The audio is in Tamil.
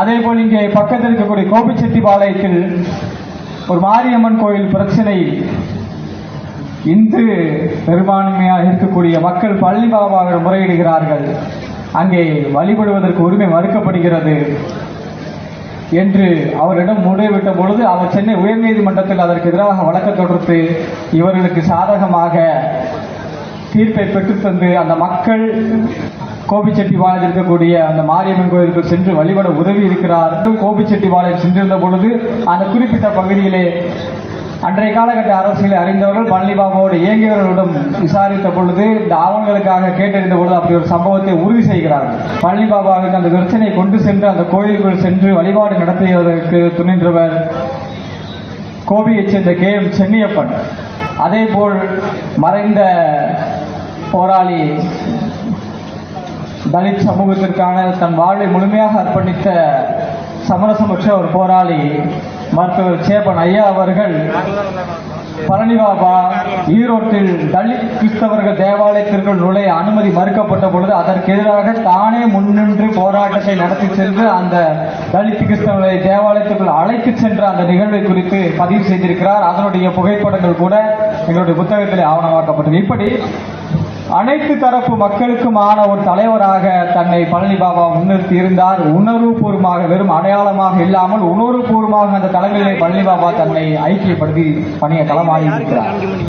அதே போல் இங்கே பக்கத்தில் இருக்கக்கூடிய கோபிச்செட்டிபாளையத்தில் ஒரு மாரியம்மன் கோயில் பிரச்சனை. இந்து பெரும்பான்மையாக இருக்கக்கூடிய மக்கள் பள்ளி பாபாக முறையிடுகிறார்கள். அங்கே வழிபடுவதற்கு உரிமை மறுக்கப்படுகிறது. என்று அவரிடம் முடிவிட்ட பொழுது அவர் சென்னை உயர்நீதிமன்றத்தில் அதற்கு எதிராக வழக்கு தொடர்த்து இவர்களுக்கு சாதகமாக தீர்ப்பை பெற்றுத்தந்து அந்த மக்கள் கோபிச்செட்டிப்பாளையத்தில் இருக்கக்கூடிய அந்த மாரியம்மன் கோயிலுக்கு சென்று வழிபட உதவி இருக்கிறார். கோபிச்செட்டிப்பாளையம் சென்றிருந்த பொழுது அந்த குறிப்பிட்ட பகுதியிலே அன்றைய காலகட்ட அரசியலை அறிந்தவர்கள் பழனிபாபாவோடு இயங்கியவர்களிடம் விசாரித்த பொழுது இந்த ஆவணங்களுக்காக கேட்டறிந்த பொழுது அப்படி ஒரு சம்பவத்தை உறுதி செய்கிறார்கள். பழனிபாபாவுக்கு அந்த பிரச்சனை கொண்டு சென்று அந்த கோயிலுக்குள் சென்று வழிபாடு நடத்தியதற்கு துணின்றவர் கோபியைச் சேர்ந்த கே. எம். சென்னியப்பன். அதேபோல் மறைந்த போராளி தலித் சமூகத்திற்கான தன் வாழ்வை முழுமையாக அர்ப்பணித்த சமரசமற்ற ஒரு போராளி மருத்துவர் சேப்பன் ஐயா அவர்கள் பழனி பாபா ஈரோட்டில் தலித் கிறிஸ்தவர்கள் தேவாலயத்திற்குள் நுழைய அனுமதி மறுக்கப்பட்ட பொழுது அதற்கு எதிராக தானே முன்னின்று போராட்டத்தை நடத்தி சென்று அந்த தலித் கிறிஸ்தவர்களை தேவாலயத்துக்குள் அழைத்து சென்ற அந்த நிகழ்வை குறித்து பதிவு செய்திருக்கிறார். அதனுடைய புகைப்படங்கள் கூட எங்களுடைய புத்தகத்தில் ஆவணமாக்கப்பட்டது இப்படி அனைத்து தரப்பு மக்களுக்குமான ஒரு தலைவராக தன்னை பழனி பாபா முன்னிறுத்தி இருந்தார். உணர்வுபூர்வமாக வெறும் அடையாளமாக இல்லாமல் உணர்வுபூர்வமாக அந்த தலைமையிலே பழனி பாபா தன்னை ஐக்கியப்படுத்தி பணிய களமாடி இருக்கிறார்.